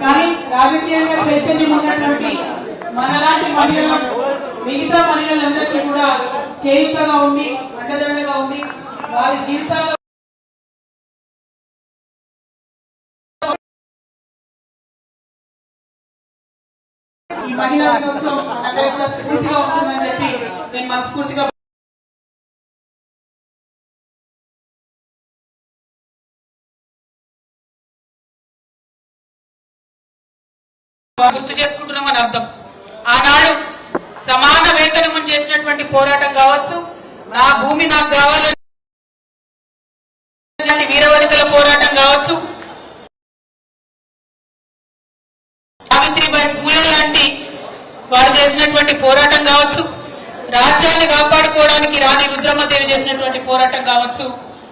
కానీ రాజకీయంగా చైతన్యం ఉన్నటువంటి మనలాంటి మహిళలకు మిగతా మహిళలందరికీ కూడా చేయుతగా ఉండి అండదండగా ఉండి వారి జీవితాల్లో ఈ మహిళా దినోత్సవం మనందరికీ కూడా స్ఫూర్తిగా ఉంటుందని చెప్పి నేను మనస్ఫూర్తిగా గుర్తు చేసుకుంటున్నామని అర్థం. ఆనాడు సమాన వేతనం చేసినటువంటి పోరాటం కావచ్చు నా భూమి నాకు కావాలని వీరవనితల పోరాటం కావచ్చు సావిత్రిబాయి పూలే లాంటి వారు చేసినటువంటి పోరాటం కావచ్చు రాజ్యాన్ని కాపాడుకోవడానికి రాణి రుద్రమ్మదేవి చేసినటువంటి పోరాటం కావచ్చు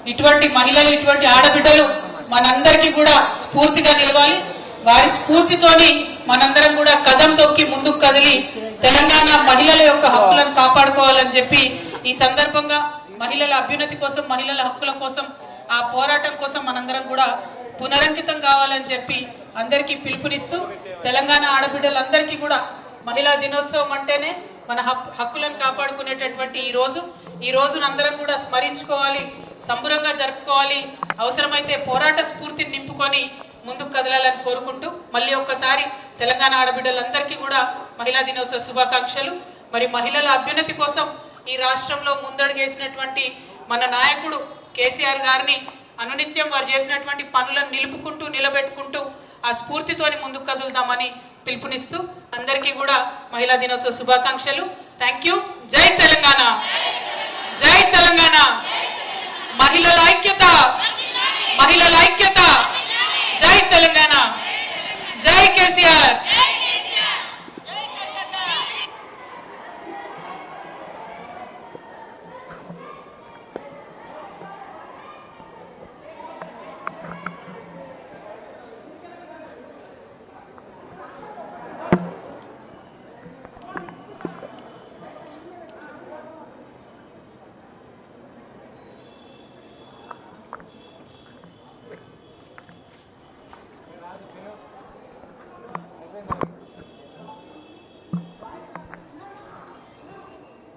ఇటువంటి మహిళలు ఇటువంటి ఆడబిడ్డలు మనందరికీ కూడా స్ఫూర్తిగా నిలవాలి. వారి స్ఫూర్తితోని మనందరం కూడా కదం తొక్కి ముందుకు కదిలి తెలంగాణ మహిళల యొక్క హక్కులను కాపాడుకోవాలని చెప్పి ఈ సందర్భంగా మహిళల అభ్యున్నతి కోసం మహిళల హక్కుల కోసం ఆ పోరాటం కోసం మనందరం కూడా పునరంకితం కావాలని చెప్పి అందరికీ పిలుపునిస్తూ తెలంగాణ ఆడబిడ్డలందరికీ కూడా మహిళా దినోత్సవం అంటేనే మన హక్కులను కాపాడుకునేటటువంటి ఈ రోజు. ఈ రోజును అందరం కూడా స్మరించుకోవాలి సంబురంగా జరుపుకోవాలి. అవసరమైతే పోరాట స్ఫూర్తిని నింపుకొని ముందుకు కదలాలని కోరుకుంటూ మళ్ళీ ఒక్కసారి తెలంగాణ ఆడబిడ్డలందరికీ కూడా మహిళా దినోత్సవ శుభాకాంక్షలు. మరి మహిళల అభ్యున్నతి కోసం ఈ రాష్ట్రంలో ముందడుగేసినటువంటి మన నాయకుడు కేసీఆర్ గారిని అనునిత్యం వారు చేసినటువంటి పనులను నిలుపుకుంటూ నిలబెట్టుకుంటూ ఆ స్ఫూర్తితోని ముందుకు కదులుదామని పిలుపునిస్తూ అందరికీ కూడా మహిళా దినోత్సవ శుభాకాంక్షలు. Thank you. జై తెలంగాణ. జై తెలంగాణ. మహిళల ఐక్యత. మహిళల ఐక్యత జై తెలంగాణ జై కేసీఆర్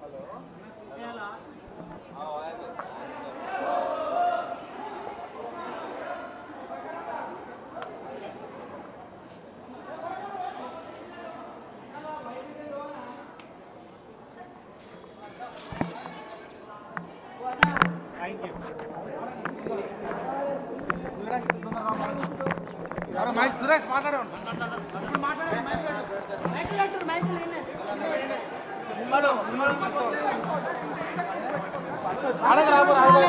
ఎవరో మైక్ సురేష్ మాట్లాడే. అడగ రాబో రాబో